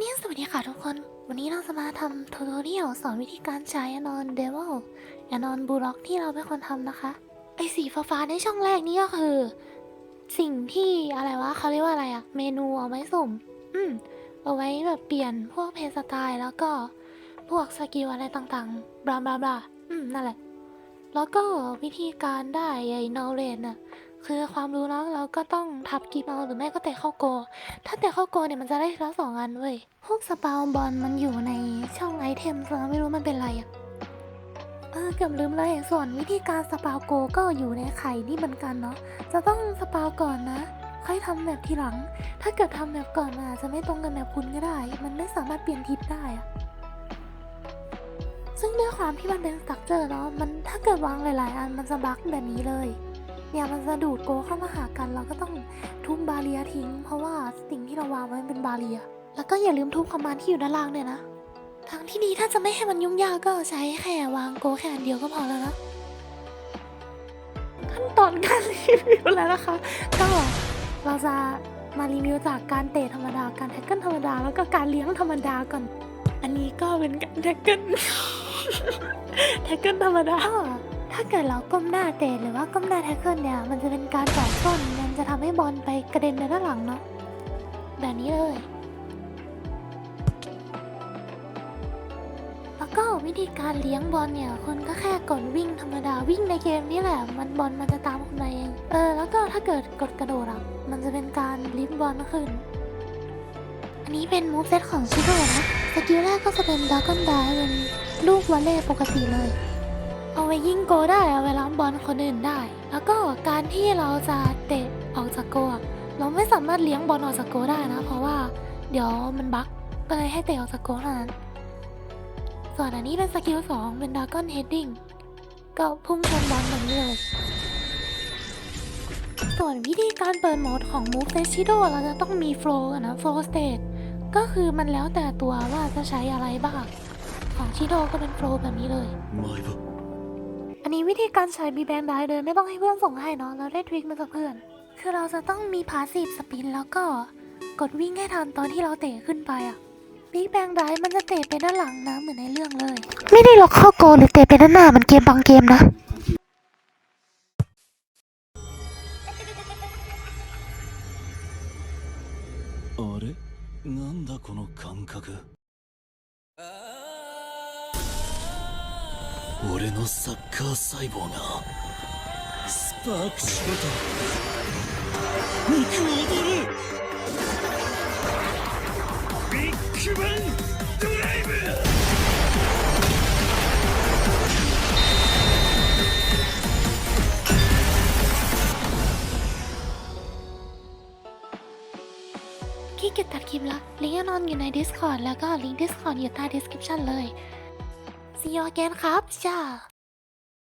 นี่สวัสดีค่ะทุกคน วันนี้เราจะมาทำทูตอเรียลสอนวิธีการใช้อนอนเดว l อนอนบูล็อกที่เราเป็นคนทำนะคะ ไอสีฟ้าในช่องแรกนี่ก็คือ สิ่งที่อะไรวะเขาเรียกว่าอะไรอะเมนูเอาไว้สุ่ม อืม เอาไว้แบบเปลี่ยนพวกเพจสไตล์แล้วก็พวกสกิลอะไรต่างๆ บลาบลาบลาอืม นั่นแหละ แล้วก็วิธีการได้ไอ้ knowledge น่ะ คือความรู้แล้วเราก็ต้องทับกีบเอาหรือไม่ก็เตะเข้าโก ถ้าเตะเข้าโกเนี่ยมันจะได้ทีละสองอันเว้ยพวกสปาวบอลมันอยู่ในช่องไอเทมเราไม่รู้มันเป็นอะไรอะเออเกือบลืมเลยส่วนวิธีการสปาวโกก็อยู่ในไข่นี่เหมือนกันเนาะจะต้องสปาวก่อนนะค่อยทำแบบทีหลัง ถ้าเกิดทำแบบก่อนมาอาจจะไม่ตรงกันแบบคุณก็ได้ มันไม่สามารถเปลี่ยนทิศได้อะซึ่งด้วยความที่มันเป็นสตั๊กเจอร์เนาะมันถ้าเกิดวางหลาย ๆ อันมันจะบั๊กแบบนี้เลย เนี่ยมันจะดูดโกเข้ามาหากัน เราก็ต้องทุบบาเรียทิ้ง เพราะว่าสิ่งที่เราวางไว้มันเป็นบาเรีย แล้วก็อย่าลืมทุบคอมมานที่อยู่ด้านล่างด้วยนะทางที่ดีถ้าจะไม่ให้มันยุ่งยากก็ใช้แค่วางโกแค่อันเดียวก็พอแล้วนะขั้นตอนการรีวิวแล้วนะคะ ก็เราจะมารีวิวจากการเตะธรรมดาการแท็กเกิลธรรมดาแล้วก็การเลี้ยงธรรมดาก่อน อันนี้ก็เป็นการแท็กเกิลแท็กเกิลธรรมดา ถ้าเกิดเราก้มหน้าเตะหรือว่าก้มหน้าแท็กเกิลเนี่ย มันจะเป็นการต่อส้นมันจะทำให้บอลไปกระเด็นไปด้านหลังเนาะแบบนี้เลย แล้วก็วิธีการเลี้ยงบอลเนี่ยคุณก็แค่กดวิ่งธรรมดาวิ่งในเกมนี่แหละ มันบอลมันจะตามคุณมาเอง เออ แล้วก็ถ้าเกิดกดกระโดดอะมันจะเป็นการลิฟบอลขึ้น อันนี้เป็นมูฟเซตของชิโดนะสกิลแรกก็จะเป็นด a ก o n นไดเป็นลูกวอลเล่ปกติเลย เอาไว้ยิงโกได้เอาไว้ล้อมบอลคนอื่นได้ แล้วก็การที่เราจะเตะออกจากโกอเราไม่สามารถเลี้ยงบอลออกจากโกได้นะ เพราะว่าเดี๋ยวมันบั๊กก็เลยให้เตะออกจากโกเท่านั้น ส่วนอันนี้เป็นสกิลสองเป็นด a ก o n Heading ก็พุ่งชนบอลแบบนี้เลยส่วนวิธีการเปิดโหมดของ Move s e Shido เราจะต้องมี Flow นะ Flow State ก็คือมันแล้วแต่ตัวว่าจะใช้อะไรบ้าง ของชิโดก็เป็น Flow แบบนี้เลย อันนี้วิธีการใช้บีแบงได้โดยไม่ต้องให้เพื่อนส่งให้เนาะเราได้ทริคมาจากเพื่อน คือเราจะต้องมีพาสซีฟสปินแล้วก็กดวิ่งให้ทันตอนที่เราเตะขึ้นไปอะบิ๊กแบงได้มันจะเตะไปด้านหลังนะเหมือนในเรื่องเลย ไม่ได้ล็อกเข้าโกหรือเตะไปด้านหน้ามันเกมบางเกมนะ あれなんだこの感覚 俺のサッカー細胞がスパークしろと肉踊るビッグバンドライブขี้เกียจตัดคลิปละลิงก์แน่นอนอยู่ใน Discord แล้วก็ลิงก์ Discord อยู่ใต้ description เลย See you again ครับจ้า